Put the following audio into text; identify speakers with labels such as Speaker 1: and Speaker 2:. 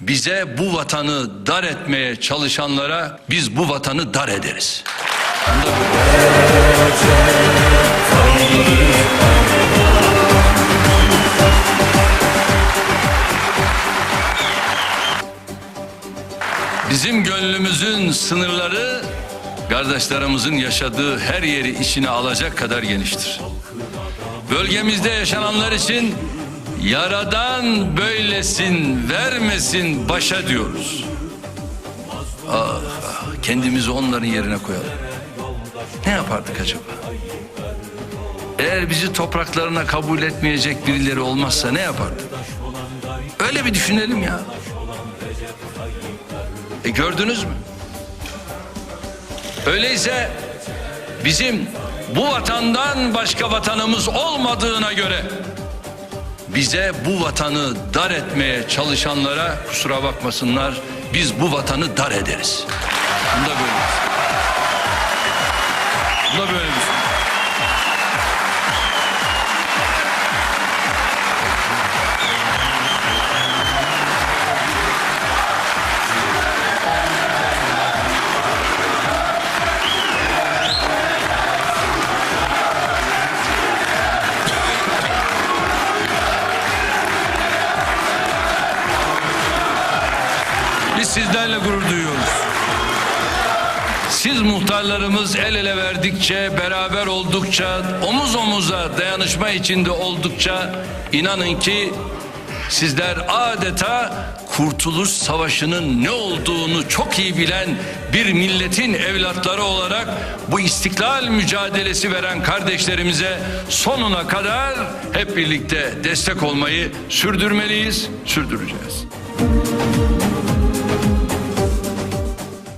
Speaker 1: Bize bu vatanı dar etmeye çalışanlara biz bu vatanı dar ederiz. Bizim gönlümüzün sınırları kardeşlerimizin yaşadığı her yeri içine alacak kadar geniştir. Bölgemizde yaşananlar için yaradan böylesin vermesin başa diyoruz. Ah, ah, kendimizi onların yerine koyalım. Ne yapardık acaba? Eğer bizi topraklarına kabul etmeyecek birileri olmazsa ne yapardık? Öyle bir düşünelim ya. E gördünüz mü? Öyleyse bizim bu vatandan başka vatanımız olmadığına göre bize bu vatanı dar etmeye çalışanlara kusura bakmasınlar biz bu vatanı dar ederiz. Bunu da böyle. Biz sizlerle gurur duyuyoruz. Siz muhtarlarımız el ele verdikçe, beraber oldukça, omuz omuza dayanışma içinde oldukça inanın ki sizler adeta Kurtuluş Savaşı'nın ne olduğunu çok iyi bilen bir milletin evlatları olarak bu istiklal mücadelesi veren kardeşlerimize sonuna kadar hep birlikte destek olmayı sürdürmeliyiz, sürdüreceğiz.